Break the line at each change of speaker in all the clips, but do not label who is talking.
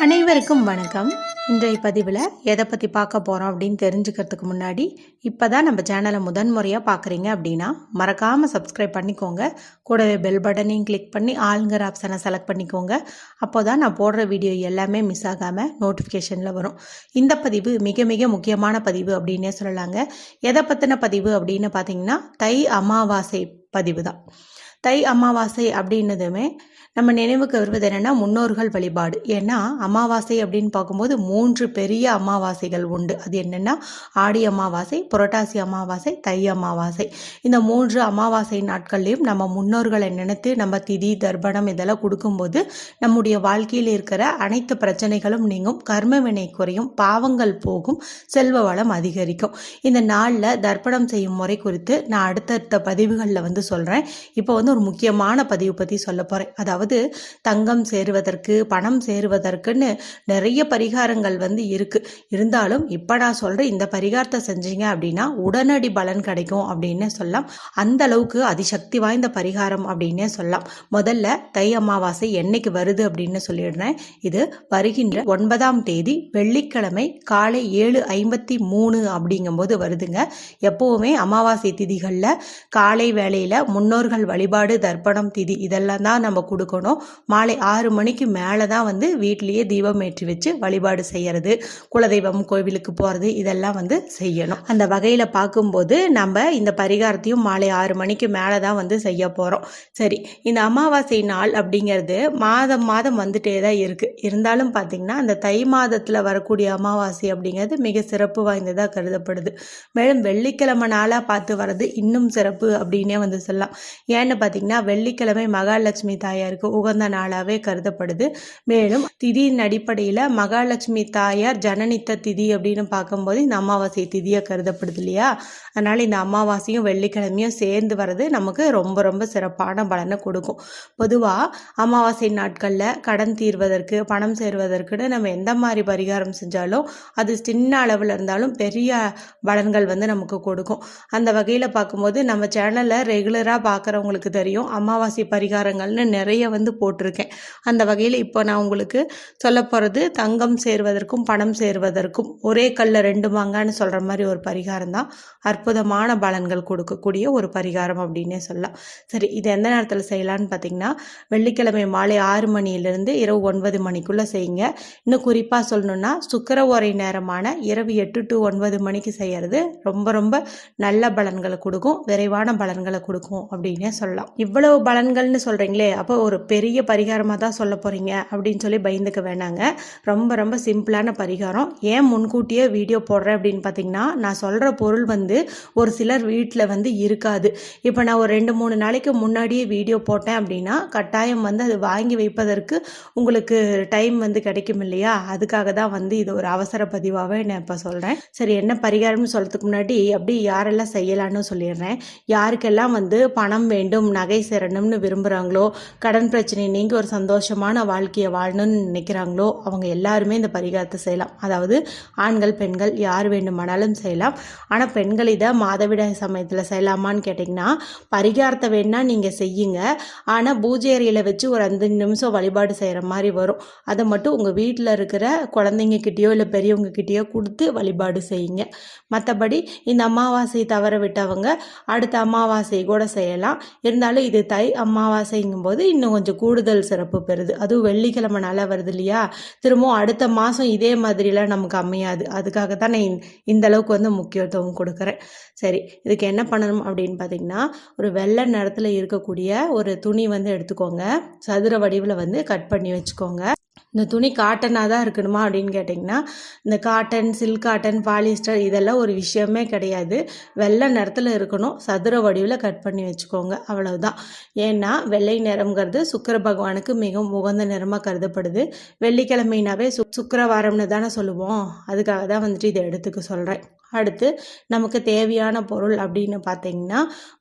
அனைவருக்கும் வணக்கம். இன்றைய பதிவில் எதை பற்றி பார்க்க போகிறோம் அப்படின்னு தெரிஞ்சுக்கிறதுக்கு முன்னாடி இப்போ தான் நம்ம சேனலை முதன்முறையாக பார்க்குறீங்க அப்படின்னா மறக்காமல் சப்ஸ்கிரைப் பண்ணிக்கோங்க. கூடவே பெல் பட்டனையும் கிளிக் பண்ணி ஆளுங்கிற ஆப்ஷனை செலக்ட் பண்ணிக்கோங்க. அப்போ தான் நான் போடுற வீடியோ எல்லாமே மிஸ் ஆகாமல் நோட்டிஃபிகேஷனில் வரும். இந்த பதிவு மிக மிக முக்கியமான பதிவு அப்படின்னே சொல்லலாங்க. எதை பற்றின பதிவு அப்படின்னு பார்த்தீங்கன்னா தை அமாவாசை பதிவு தான். தை அமாவாசை அப்படின்னதுமே நம்ம நினைவுக்கு வருவது என்னென்னா முன்னோர்கள் வழிபாடு. ஏன்னா அமாவாசை அப்படின்னு பார்க்கும்போது மூன்று பெரிய அமாவாசைகள் உண்டு. அது என்னென்னா ஆடி அமாவாசை புரட்டாசி அமாவாசை தை அமாவாசை. இந்த மூன்று அமாவாசை நாட்கள்லையும் நம்ம முன்னோர்களை நினைத்து நம்ம திதி தர்ப்பணம் இதெல்லாம் கொடுக்கும்போது நம்முடைய வாழ்க்கையில் இருக்கிற அனைத்து பிரச்சனைகளும் நீங்கும். கர்ம வினை குறையும் பாவங்கள் போகும் செல்வ வளம் அதிகரிக்கும். இந்த நாளில் தர்ப்பணம் செய்யும் முறை குறித்து நான் அடுத்தடுத்த பதிவுகளில் வந்து சொல்கிறேன் இப்போ வந்து ஒரு முக்கியமான பதிவு பற்றி சொல்ல போகிறேன் அதாவது தங்கம் சேருவதற்கு பணம் சேருவதற்குன்னு நிறைய பரிகாரங்கள் வந்து இருக்குது இருந்தாலும் இப்போ நான் சொல்கிற இந்த பரிகாரத்தை செஞ்சீங்க அப்படின்னா உடனடி பலன் கிடைக்கும் அப்படின்னு சொல்லலாம். அந்த அளவுக்கு அதிசக்தி வாய்ந்த பரிகாரம் அப்படின்னே சொல்லலாம். முதல்ல தை அமாவாசை என்னைக்கு வருது அப்படின்னு சொல்லிடுறேன். இது வருகின்ற ஒன்பதாம் தேதி வெள்ளிக்கிழமை காலை ஏழு ஐம்பத்தி மூணு அப்படிங்கும்போது வருதுங்க. எப்போவுமே அமாவாசை திதிகளில் காலை வேளையில் முன்னோர்கள் வழிபாடு தர்ப்பணம் திதி இதெல்லாம் தான் நம்ம கொடுக்கணும். மாலை ஆறு மணிக்கு மேலே தான் வந்து வீட்லேயே தீபம் ஏற்றி வச்சு வழிபாடு செய்யறது குலதெய்வம் கோவிலுக்கு போகிறது இதெல்லாம் வந்து செய்யணும். அந்த வகையில் பார்க்கும்போது நம்ம இந்த பரிகாரத்தையும் மாலை ஆறு மணிக்கு மேலே தான் வந்து செய்ய போகிறோம் சரி இந்த அமாவாசை நாள் அப்படிங்கிறது மாதம் மாதம் வந்துட்டே தான் இருக்குது இருந்தாலும் பார்த்திங்கன்னா அந்த தை மாதத்தில் வரக்கூடிய அமாவாசை அப்படிங்கிறது மிக சிறப்பு வாய்ந்ததாக கருதப்படுது. மேலும் வெள்ளிக்கிழமை நாளாக பார்த்து வர்றது இன்னும் சிறப்பு அப்படின்னே வந்து சொல்லலாம். ஏன்னு பார்த்தீங்கன்னா வெள்ளிக்கிழமை மகாலட்சுமி தாயாருக்கு உகந்த நாளாகவே கருதப்படுது. மேலும் திதியின் அடிப்படையில் மகாலட்சுமி தாயார் ஜனனித்த திதி அப்படின்னு பார்க்கும்போது இந்த அமாவாசை திதியாக கருதப்படுது இல்லையா? அதனால் இந்த அமாவாசையும் வெள்ளிக்கிழமையும் சேர்ந்து வர்றது நமக்கு ரொம்ப ரொம்ப சிறப்பான பலனை கொடுக்கும். பொதுவாக அமாவாசை நாட்களில் கடன் தீர்வதற்கு பணம் சேருவதற்குன்னு நம்ம எந்த மாதிரி பரிகாரம் செஞ்சாலும் அது சின்ன அளவில் இருந்தாலும் பெரிய பலன்கள் வந்து நமக்கு கொடுக்கும். அந்த வகையில் பார்க்கும்போது நம்ம சேனலில் ரெகுலராக பார்க்குறவங்களுக்கு தெரியும். அமாவாசை பரிகாரங்கள்னு நிறைய வந்து போட்டிருக்கேன். அந்த வகையில் இப்போ நான் உங்களுக்கு சொல்ல போகிறது தங்கம் சேருவதற்கும் பணம் சேருவதற்கும் ஒரே கல்ல ரெண்டு மாங்கான்னு சொல்கிற மாதிரி ஒரு பரிகாரம் தான். அற்புதமான பலன்கள் கொடுக்கக்கூடிய ஒரு பரிகாரம் அப்படின்னே சொல்லலாம். சரி இது எந்த நேரத்தில் செய்யலான்னு பார்த்தீங்கன்னா வெள்ளிக்கிழமை மாலை ஆறு மணியிலிருந்து இரவு ஒன்பது மணிக்குள்ளே செய்யுங்க. இன்னும் குறிப்பாக சொல்லணுன்னா சுக்கர ஓரை நேரமான இரவு எட்டு டு ஒன்பது மணிக்கு செய்கிறது ரொம்ப ரொம்ப நல்ல பலன்களை கொடுக்கும் விரைவான பலன்களை கொடுக்கும் அப்படின்னே சொல்லலாம். இவ்வளவு பலன்கள்னு சொல்கிறீங்களே அப்போ ஒரு பெரிய பரிகாரமாக தான் சொல்ல போகிறீங்க அப்படின்னு சொல்லி பயந்துக்க வேணாங்க. ரொம்ப ரொம்ப சிம்பிளான பரிகாரம். ஏன் முன்கூட்டியே வீடியோ போடுறேன் அப்படின்னு பார்த்தீங்கன்னா நான் சொல்கிற பொருள் வந்து ஒரு சிலர் வீட்டில் வந்து இருக்காது. இப்போ நான் ஒரு ரெண்டு மூணு நாளைக்கு முன்னாடியே வீடியோ போட்டேன் அப்படின்னா கட்டாயம் வந்து அது வாங்கி வைப்பதற்கு உங்களுக்கு டைம் வந்து கிடைக்கும் இல்லையா? அதுக்காக தான் வந்து இது ஒரு அவசர பதிவாகவே நான் இப்போ சொல்கிறேன் சரி என்ன பரிகாரம்னு சொல்கிறதுக்கு முன்னாடி அப்படி யாரெல்லாம் செய்யலான்னு சொல்லிடுறேன். யாருக்கெல்லாம் வந்து பணம் வேண்டும் நகை சேரணும்னு விரும்புகிறாங்களோ கடன் பிரச்சனை நீங்கள் ஒரு சந்தோஷமான வாழ்க்கையை வாழணும்னு நினைக்கிறாங்களோ அவங்க எல்லாருமே இந்த பரிகாரத்தை செய்யலாம். அதாவது ஆண்கள் பெண்கள் யார் வேண்டுமானாலும் செய்யலாம். ஆனால் பெண்கள் இதை மாதவிடாய் சமயத்தில் செய்யலாமான்னு கேட்டிங்கன்னா பரிகாரத்தை வேணால் நீங்கள் செய்யுங்க. ஆனால் பூஜை அறையில் வச்சு ஒரு அஞ்சு நிமிஷம் வழிபாடு செய்கிற மாதிரி வரும். அதை மட்டும் உங்கள் வீட்டில் இருக்கிற குழந்தைங்க கிட்டேயோ இல்லை பெரியவங்க கிட்டேயோ கொடுத்து வழிபாடு செய்யுங்க. மற்றபடி இந்த அமாவாசை தவற விட்டவங்க அடுத்த அமாவாசை கூட செய்யலாம். இருந்தாலும் இது தை அமாவாசைங்கும் போது இன்னும் கொஞ்சம் கூடுதல் சிறப்பு பெறுது. அதுவும் வெள்ளிக்கிழமை நாளாக வருது இல்லையா? திரும்பவும் அடுத்த மாதம் இதே மாதிரிலாம் நமக்கு அமையாது. அதுக்காக தான் நான் இந்த- இந்த அளவுக்கு வந்து முக்கியத்துவம் கொடுக்குறேன். சரி இதுக்கு என்ன பண்ணணும் அப்படின்னு பார்த்தீங்கன்னா ஒரு வெள்ளை நிறத்தில் இருக்கக்கூடிய ஒரு துணி வந்து எடுத்துக்கோங்க. சதுர வடிவில் வந்து கட் பண்ணி வச்சுக்கோங்க. இந்த துணி காட்டனாக தான் இருக்கணுமா அப்படின்னு கேட்டிங்கன்னா இந்த காட்டன் சில்க் காட்டன் பாலிஸ்டர் இதெல்லாம் ஒரு விஷயமே கிடையாது. வெள்ளை நிறத்தில் இருக்கணும். சதுர வடிவில் கட் பண்ணி வச்சுக்கோங்க. அவ்வளவுதான். ஏன்னா வெள்ளை நிறம்ங்கிறது சுக்கிர பகவானுக்கு மிகவும் உகந்த நிறமாக கருதப்படுது. வெள்ளிக்கிழமைனாவே சு சுக்கிரவாரம்னு தானே சொல்லுவோம். அதுக்காக தான் வந்துட்டு இதை எடுத்துக்க சொல்கிறேன் அடுத்து நமக்கு தேவையான பொருள் அப்படின்னு பார்த்தீங்கன்னா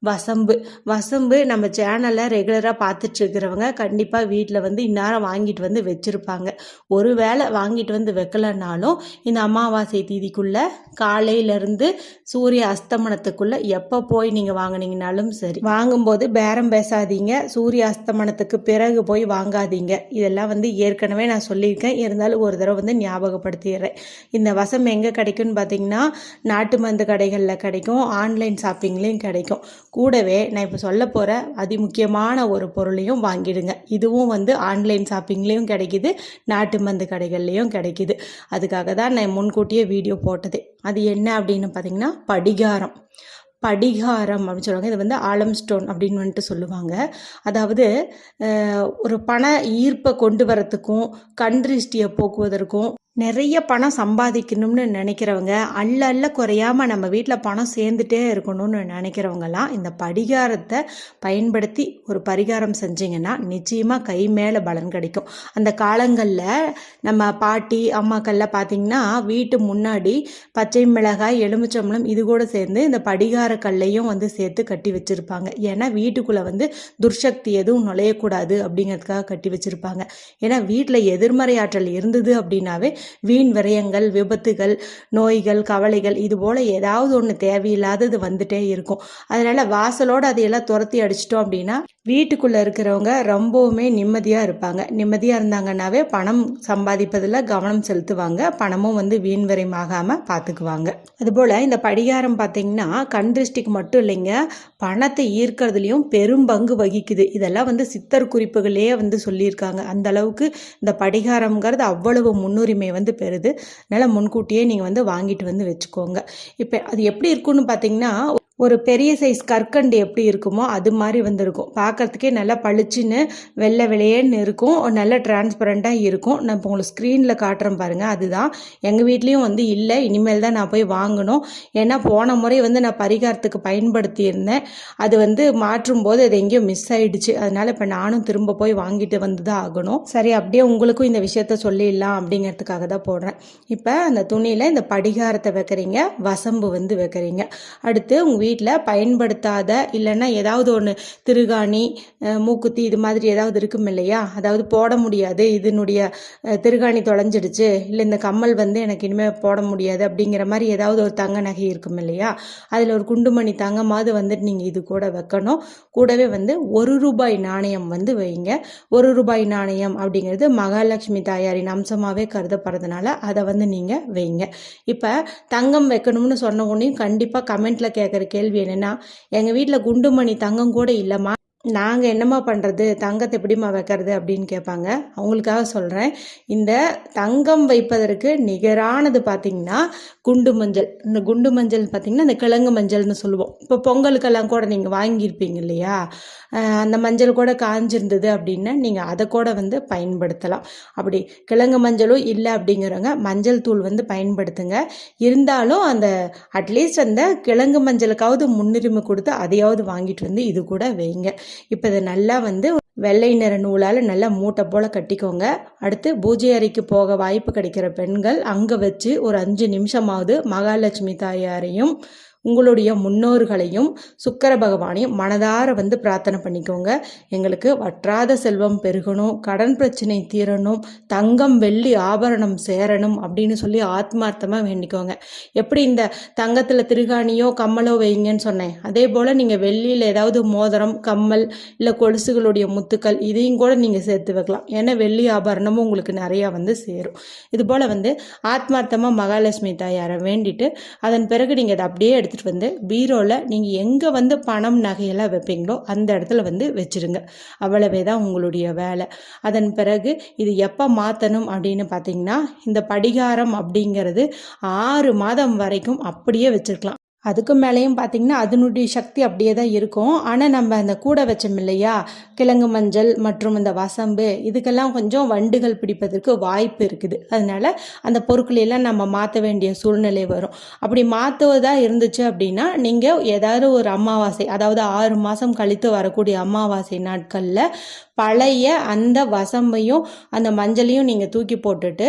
வசம்பு. வசம்பு நம்ம சேனலை ரெகுலராக பார்த்துட்டு இருக்கிறவங்க கண்டிப்பாக வீட்டில் வந்து இந்நேரம் வாங்கிட்டு வந்து வச்சுருப்பாங்க. ஒரு வேளை வாங்கிட்டு வந்து வைக்கலனாலும் இந்த அமாவாசை தீதிக்குள்ளே காலையிலேருந்து சூரிய அஸ்தமனத்துக்குள்ளே எப்போ போய் நீங்கள் வாங்கினீங்கனாலும் சரி. வாங்கும்போது பேரம் பேசாதீங்க. சூரிய அஸ்தமனத்துக்கு பிறகு போய் வாங்காதீங்க. இதெல்லாம் வந்து ஏற்கனவே நான் சொல்லியிருக்கேன். இருந்தாலும் ஒரு தடவை வந்து ஞாபகப்படுத்திடுறேன். இந்த வசம் எங்கே கிடைக்கும்னு பார்த்தீங்கன்னா நாட்டு மருந்து கடைகளில் கிடைக்கும் ஆன்லைன் ஷாப்பிங்லேயும் கிடைக்கும். கூடவே நான் இப்போ சொல்ல போகிற அதிமுக்கியமான ஒரு பொருளையும் வாங்கிடுங்க. இதுவும் வந்து ஆன்லைன் ஷாப்பிங்லேயும் கிடைக்குது நாட்டு மருந்து கடைகள்லேயும் கிடைக்குது. அதுக்காக தான் நான் முன்கூட்டியே வீடியோ போட்டது. அது என்ன அப்படின்னு பார்த்தீங்கன்னா படிகாரம். படிகாரம் அப்படின்னு சொல்லுவாங்க. இது வந்து ஆலம் ஸ்டோன் அப்படின்னு வந்துட்டு சொல்லுவாங்க. அதாவது ஒரு பண ஈர்ப்பை கொண்டு வரத்துக்கும் கண் திருஷ்டியை போக்குவதற்கும் நிறைய பணம் சம்பாதிக்கணும்னு நினைக்கிறவங்க அள்ள அள்ள குறையாம நம்ம வீட்டில் பணம் சேர்ந்துட்டே இருக்கணும்னு நினைக்கிறவங்கலாம் இந்த படிகாரத்தை பயன்படுத்தி ஒரு பரிகாரம் செஞ்சிங்கன்னா நிச்சயமாக கை மேலே பலன் கிடைக்கும். அந்த காலங்களில் நம்ம பாட்டி அம்மாக்கள்லாம் பார்த்தீங்கன்னா வீட்டு முன்னாடி பச்சை மிளகாய் எலுமிச்சம்பளம் இது கூட சேர்ந்து இந்த படிகார கல்லையும் வந்து சேர்த்து கட்டி வச்சுருப்பாங்க. ஏன்னா வீட்டுக்குள்ளே வந்து துர்சக்தி எதுவும் நுழையக்கூடாது அப்படிங்கிறதுக்காக கட்டி வச்சுருப்பாங்க. ஏன்னா வீட்டில் எதிர்மறை ஆற்றல் இருந்தது அப்படின்னாவே வீண் விரயங்கள் விபத்துகள் நோய்கள் கவலைகள் இது போல் ஏதாவது ஒன்று தேவையில்லாதது வந்துட்டே இருக்கும். அதனால் வாசலோடு அதையெல்லாம் துரத்தி அடிச்சிட்டோம் அப்படின்னா வீட்டுக்குள்ளே இருக்கிறவங்க ரொம்பவுமே நிம்மதியாக இருப்பாங்க. நிம்மதியாக இருந்தாங்கன்னாவே பணம் சம்பாதிப்பதில் கவனம் செலுத்துவாங்க. பணமும் வந்து வீண் விரயமாகாமல் பார்த்துக்குவாங்க அதுபோல் இந்த படிகாரம் பார்த்தீங்கன்னா கண் திருஷ்டிக்கு மட்டும் இல்லைங்க பணத்தை ஈர்க்கிறதுலையும் பெரும் பங்கு வகிக்குது. இதெல்லாம் வந்து சித்தர் குறிப்புகளே வந்து சொல்லியிருக்காங்க. அந்த அளவுக்கு இந்த படிகாரம்ங்கிறது அவ்வளவு முன்னுரிமை வந்து பெறுது. அதனால் முன்கூட்டியே நீங்கள் வந்து வாங்கிட்டு வந்து வச்சுக்கோங்க. இப்போ அது எப்படி இருக்கும்னு பார்த்தீங்கன்னா ஒரு பெரிய சைஸ் கற்கண்டு எப்படி இருக்குமோ அது மாதிரி வந்திருக்கும். பார்க்குறதுக்கே பார்க்கறதுக்கே நல்லா பளிச்சுன்னு வெள்ளை வெளியேன்னு இருக்கும். நல்ல டிரான்ஸ்பரண்ட்டாக இருக்கும். நான் இப்போ உங்களுக்கு ஸ்க்ரீனில் காட்டுறேன் பாருங்கள் அதுதான். எங்கள் வீட்லேயும் வந்து இல்லை. இனிமேல் தான் நான் போய் வாங்கணும். ஏன்னா போன முறை வந்து நான் பரிகாரத்துக்கு பயன்படுத்தியிருந்தேன். அது வந்து மாற்றும் போது அது எங்கேயோ மிஸ் ஆயிடுச்சு. அதனால இப்போ நானும் திரும்ப போய் வாங்கிட்டு வந்து தான் ஆகணும். சரி அப்படியே உங்களுக்கும் இந்த விஷயத்த சொல்லிடலாம் அப்படிங்கிறதுக்காக தான் போடுறேன். இப்போ அந்த துணியில் இந்த படிகாரத்தை வைக்கிறீங்க. வசம்பு வந்து வைக்கிறீங்க. அடுத்து உங்கள் வீட்டில் பயன்படுத்தாத இல்லைன்னா ஏதாவது ஒன்று திருகாணி மூக்குத்தி இது மாதிரி ஏதாவது இருக்கும் இல்லையா? அதாவது போட முடியாது. இதனுடைய திருகாணி தொலைஞ்சிடுச்சு. இல்லை இந்த கம்மல் வந்து எனக்கு இனிமேல் போட முடியாது அப்படிங்கிற மாதிரி ஏதாவது ஒரு தங்க நகை இருக்கும் இல்லையா? அதில் ஒரு குண்டுமணி தங்கமாவது வந்துட்டு நீங்கள் இது கூட வைக்கணும். கூடவே வந்து ஒரு ரூபாய் நாணயம் வந்து வைங்க. ஒரு ரூபாய் நாணயம் அப்படிங்கிறது மகாலட்சுமி தாயாரின் அம்சமாகவே கருதப்படுறதுனால அதை வந்து நீங்கள் வைங்க. இப்போ தங்கம் வைக்கணும்னு சொன்ன உடனே கண்டிப்பாக கமெண்ட்டில் கேட்குற கேள்வி என்னென்னா எங்கள் வீட்டில் குண்டுமணி தங்கம் கூட இல்லைம்மா. நாங்கள் என்னம்மா பண்ணுறது தங்கத்தை எப்படிம்மா வைக்கிறது? அப்படின்னு கேட்பாங்க. அவங்களுக்காக சொல்கிறேன் இந்த தங்கம் வைப்பதற்கு நிகரானது பார்த்திங்கன்னா குண்டு மஞ்சள். இந்த குண்டு மஞ்சள் பார்த்திங்கன்னா இந்த கிழங்கு மஞ்சள்னு சொல்லுவோம். இப்போ பொங்கலுக்கெல்லாம் கூட நீங்கள் வாங்கியிருப்பீங்க இல்லையா? அந்த மஞ்சள் கூட காஞ்சிருந்தது அப்படின்னா நீங்கள் அதை கூட வந்து பயன்படுத்தலாம். அப்படி கிழங்கு மஞ்சளும் இல்லை அப்படிங்கிறவங்க மஞ்சள் தூள் வந்து பயன்படுத்துங்க. இருந்தாலும் அந்த அட்லீஸ்ட் அந்த கிழங்கு மஞ்சளுக்காவது முன்னுரிமை கொடுத்து அதையாவது வாங்கிட்டு வந்து இது கூட வைங்க. இப்போ இதை நல்லா வந்து வெள்ளை நிற நூலால் நல்லா மூட்டை போல் கட்டிக்கோங்க. அடுத்து பூஜை அறைக்கு போக வாய்ப்பு கிடைக்கிற பெண்கள் அங்கே வச்சு ஒரு அஞ்சு நிமிஷமாவது மகாலட்சுமி தாயாரையும் உங்களுடைய முன்னோர்களையும் சுக்கர பகவானையும் மனதார வந்து பிரார்த்தனை பண்ணிக்கோங்க. எங்களுக்கு வற்றாத செல்வம் பெருகணும் கடன் பிரச்சனை தீரணும் தங்கம் வெள்ளி ஆபரணம் சேரணும் அப்படின்னு சொல்லி ஆத்மார்த்தமாக வேண்டிக்கோங்க. எப்படி இந்த தங்கத்தில் திருகாணியோ கம்மலோ வைங்கன்னு சொன்னேன். அதே போல் நீங்கள் வெள்ளியில் ஏதாவது மோதிரம் கம்மல் இல்லை கொலுசுகளுடைய முத்துக்கள் இதையும் கூட நீங்கள் சேர்த்து வைக்கலாம். ஏன்னா வெள்ளி ஆபரணமும் உங்களுக்கு நிறையா வந்து சேரும். இது போல் வந்து ஆத்மார்த்தமாக மகாலட்சுமி தாயாரை வேண்டிட்டு அதன் பிறகு நீங்கள் அதை அப்படியே எடுத்து எடுத்துகிட்டு வந்து பீரோவில் நீங்கள் எங்கே வந்து பணம் நகையெல்லாம் வைப்பீங்களோ அந்த இடத்துல வந்து வச்சுருங்க. அவ்வளவே தான் உங்களுடைய வேலை. அதன் பிறகு இது எப்போ மாற்றணும் அப்படின்னு பார்த்தீங்கன்னா இந்த படிகாரம் அப்படிங்கிறது ஆறு மாதம் வரைக்கும் அப்படியே வச்சுருக்கலாம். அதுக்கு மேலேயும் பார்த்தீங்கன்னா அதனுடைய சக்தி அப்படியே தான் இருக்கும். ஆனால் நம்ம அந்த கூடை வச்சோம் இல்லையா? கிழங்கு மஞ்சள் மற்றும் இந்த வசம்பு இதுக்கெல்லாம் கொஞ்சம் வண்டுகள் பிடிப்பதற்கு வாய்ப்பு இருக்குது. அதனால அந்த பொருட்களையெல்லாம் நம்ம மாற்ற வேண்டிய சூழ்நிலை வரும். அப்படி மாற்றுவதா இருந்துச்சு அப்படின்னா நீங்கள் ஏதாவது ஒரு அமாவாசை அதாவது ஆறு மாதம் கழித்து வரக்கூடிய அமாவாசை நாட்களில் பழைய அந்த வசம்பையும் அந்த மஞ்சளையும் நீங்கள் தூக்கி போட்டுட்டு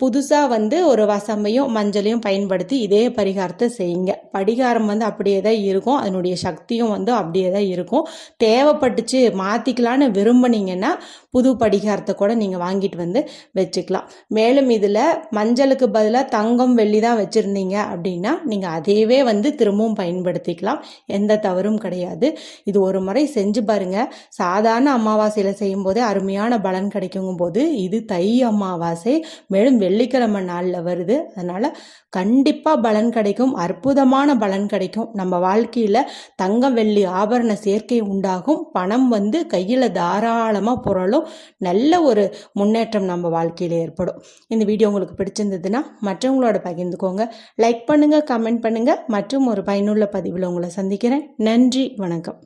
புதுசாக வந்து ஒரு வசம்பையும் மஞ்சளையும் பயன்படுத்தி இதே பரிகாரத்தை செய்யுங்க. படிகாரம் வந்து அப்படியே தான் இருக்கும். அதனுடைய சக்தியும் வந்து அப்படியே தான் இருக்கும். தேவைப்பட்டுச்சு மாற்றிக்கலான்னு விரும்புனீங்கன்னா புது படிகாரத்தை கூட நீங்கள் வாங்கிட்டு வந்து வச்சுக்கலாம். மேலும் இதில் மஞ்சளுக்கு பதிலாக தங்கம் வெள்ளி தான் வச்சுருந்தீங்க அப்படின்னா நீங்கள் அதையவே வந்து திரும்பவும் பயன்படுத்திக்கலாம். எந்த தவறும் கிடையாது. இது ஒரு முறை செஞ்சு பாருங்கள் சாதாரண அமாவாசையில் செய்யும்போதே அருமையான பலன் கிடைக்குங்கும் போது இது தை அமாவாசை. மேலும் வெள்ளிக்கிழமை நாளில் வருது. அதனால் கண்டிப்பாக பலன் கிடைக்கும். அற்புதமான பலன் கிடைக்கும். நம்ம வாழ்க்கையில் தங்கம் வெள்ளி ஆபரண சேர்க்கை உண்டாகும். பணம் வந்து கையில் தாராளமாக புரளும். நல்ல ஒரு முன்னேற்றம் நம்ம வாழ்க்கையில் ஏற்படும். இந்த வீடியோ உங்களுக்கு பிடிச்சிருந்ததுன்னா மற்றவங்களோட பகிர்ந்துக்கோங்க. லைக் பண்ணுங்கள் கமெண்ட் பண்ணுங்கள் மற்றும் ஒரு பயனுள்ள பதிவில் உங்களை சந்திக்கிறேன். நன்றி வணக்கம்.